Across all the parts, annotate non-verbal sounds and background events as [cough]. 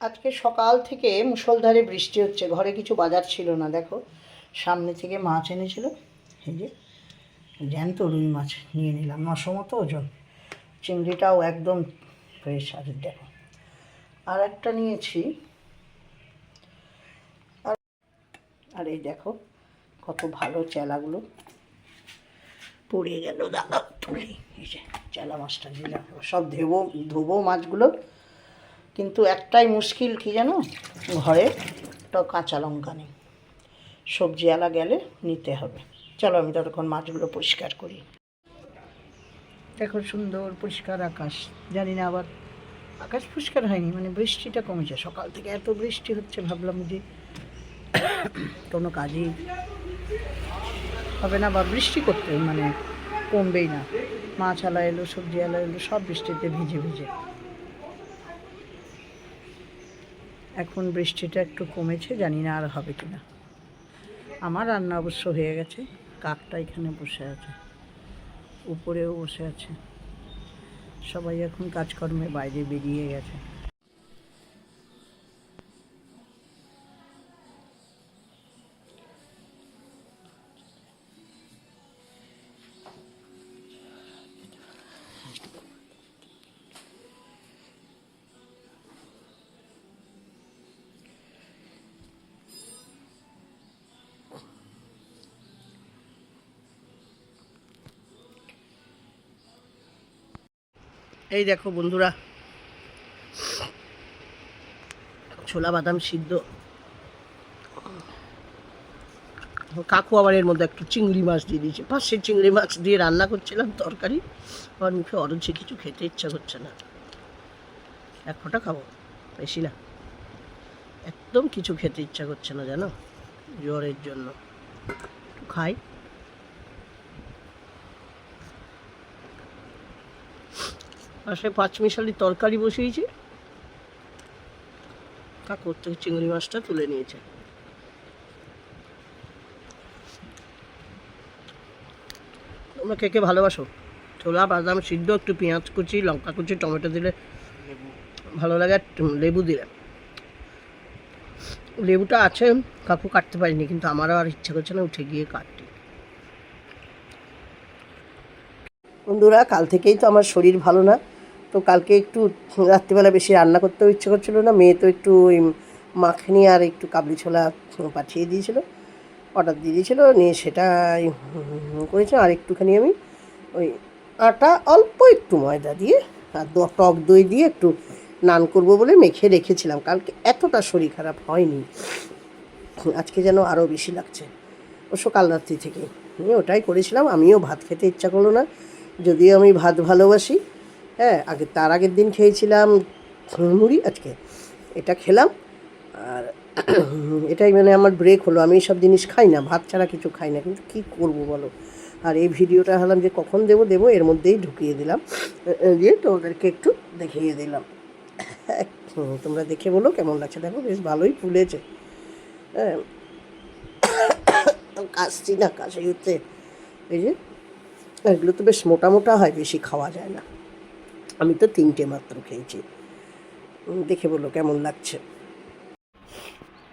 আজকে সকাল থেকে মুষলধারে বৃষ্টি হচ্ছে। ঘরে কিছু বাজার ছিল না, দেখো। সামনে থেকে মাছ এনেছিল। এই যে, জ্যান্ত রুই মাছ নিয়ে নিলাম। নশো মতো ওজন। চিংড়িটাও একদম ফ্রেশ আর দেখো। আর একটা নিয়েছি। আর আর এই দেখো, কত ভালো চেলাগুলো পড়ে গেল দাদা, তুলি। এই যে, চেলা মাছটা দিলাম সব ধেবো, ধোবো মাছগুলো। কিন্তু একটাই মুশকিল কি জানো? ঘরে তো কাঁচা লঙ্কা নেই। সবজিওয়ালা গেলে নিতে হবে। চলো আমি ততক্ষণ মাছগুলো পরিষ্কার করি। দেখো সুন্দর পরিষ্কার আকাশ। জানি না আবার আকাশ পরিষ্কার হয়নি মানে বৃষ্টিটা কমেছে। সকাল থেকে এত বৃষ্টি হচ্ছে, ভাবলাম যে কোনো কাজই হবে না বা বৃষ্টি করতে মানে কমবেই না। মাছ আলা এলো, সবজি আলা এলো, সব বৃষ্টিতে ভিজে ভিজে। এখন বৃষ্টিটা একটু কমেছে, জানি না আর হবে কি না। আমার রান্না অবশ্য হয়ে গেছে, কাকটা এখানে বসে আছে, উপরেও বসে আছে। সবাই এখন কাজকর্মে বাইরে বেরিয়ে গেছে। এই দেখো বন্ধুরা, ছোলা বাদাম সিদ্ধ। কাকু আবার এর মধ্যে একটু চিংড়ি মাছ দিয়ে দিয়েছে। পাশে চিংড়ি মাছ দিয়ে রান্না করছিলাম তরকারি। আমার মুখে অরুচি, কিছু খেতে ইচ্ছা করছে না। এক ফোঁটা খাব, বেশি না। একদম কিছু খেতে ইচ্ছা করছে না, জানো? জ্বরের জন্য। খাই। পাশে পাঁচ মিশালি তরকারি বসিয়েছি। কাকুর থেকে চিংড়ি মাছটা তুলে নিয়েছে। তোমরা কে কে ভালোবাসো? ছোলা, বাদাম, সিদ্ধ, একটু পেঁয়াজ কুচি, লঙ্কা কুচি, টমেটো দিলে ভালো লাগে লেবু দিলে। লেবুটা আছে, কাকু কাটতে পারিনি, কিন্তু আমারও আর ইচ্ছা করছে না, উঠে গিয়ে কাটতে। বন্ধুরা, কাল থেকেই তো আমার শরীর ভালো না। তো কালকে একটু রাত্রিবেলা বেশি রান্না করতেও ইচ্ছে করছিল না। মেয়ে তো একটু ওই মাখনি আর একটু কাবলি ছোলা পাঠিয়ে দিয়েছিল, অর্ডার দিয়ে দিয়েছিলো। নিয়ে সেটাই করেছি। আর একটুখানি আমি ওই আটা অল্প একটু ময়দা দিয়ে আর টক দই দিয়ে একটু নান করব বলে মেখে রেখেছিলাম। কালকে এতটা শরীর খারাপ হয়নি, আজকে যেন আরও বেশি লাগছে। অবশ্য কাল রাত্রি থেকে। ওটাই করেছিলাম। আমিও ভাত খেতে ইচ্ছা করল না, যদিও আমি ভাত ভালোবাসি। হ্যাঁ আগে তার আগের দিন খেয়েছিলাম মুড়ি আজকে। এটা খেলাম আর [clears throat] এটাই মানে আমার ব্রেক হলো। আমি এইসব জিনিস খাই না, ভাত ছাড়া কিছু খাই না। কিন্তু কী করব বলো? আর এই ভিডিওটা হলাম যে কখন দেবো দেবো, এর মধ্যেই ঢুকিয়ে দিলাম। দিয়ে তোমাদেরকে একটু দেখিয়ে দিলাম। তোমরা দেখে বলো কেমন লাগছে। দেখো, বেশ ভালোই ফুলেছে। হ্যাঁ। [coughs] কাশছি না কাশি হচ্ছে এই যে, এগুলো তো বেশ মোটা মোটা হয়, বেশি খাওয়া যায় না। আমি তো তিনটে মাত্র খেয়েছি। দেখে বলো, কেমন লাগছে?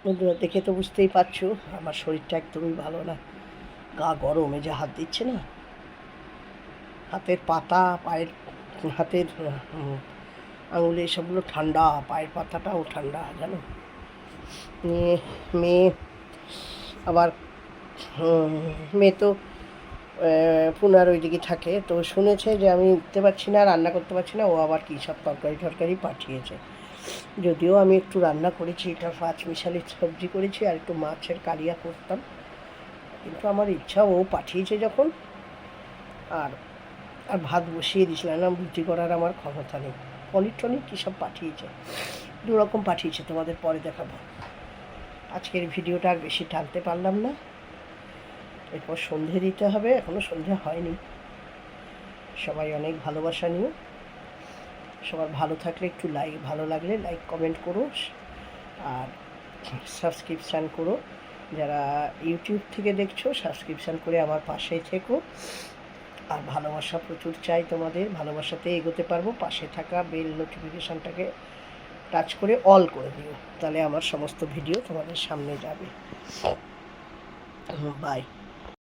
বন্ধুরা, দেখে তো বুঝতেই পারছ, আমার শরীরটা একদমই ভালো না। গা গরম যে হাত দিচ্ছে না? হাতের পাতা, পায়ের, হাতের আঙুলে এসবগুলো ঠান্ডা, পায়ের পাতাটাও ঠান্ডা, জানো? মেয়ে আবার মেয়ে তো পুনার ওইদিকে থাকে। তো শুনেছে যে আমি উঠতে পারছি না, রান্না করতে পারছি না, ও আবার কী সব তরকারি টরকারি পাঠিয়েছে। যদিও আমি একটু রান্না করেছি, এটা পাঁচ মিশালি সবজি করেছি আর একটু মাছের কালিয়া করতাম। কিন্তু আমার ইচ্ছা, ও পাঠিয়েছে যখন। আর আর ভাত বসিয়ে দিয়েছিলাম না রুটি করার আমার ক্ষমতা নেই। পনির টনির কী সব পাঠিয়েছে? দু রকম পাঠিয়েছে, তোমাদের পরে দেখাবো। আজকের ভিডিওটা আর বেশি টানতে পারলাম না। এরপর সন্ধে দিতে হবে এখনও সন্ধে হয়নি। সবাই অনেক ভালোবাসা নিও। সবার ভালো থাকলে একটু লাইক ভালো লাগলে লাইক কমেন্ট করো। আর সাবস্ক্রিপশান করো। যারা ইউটিউব থেকে দেখছ সাবস্ক্রিপশান করে আমার পাশে থেকো। আর ভালোবাসা প্রচুর চাই তোমাদের। ভালোবাসাতে এগোতে পারব। পাশে থাকা বেল নোটিফিকেশানটাকে টাচ করে অল করে দিও। তাহলে আমার সমস্ত ভিডিও তোমাদের সামনে যাবে। বাই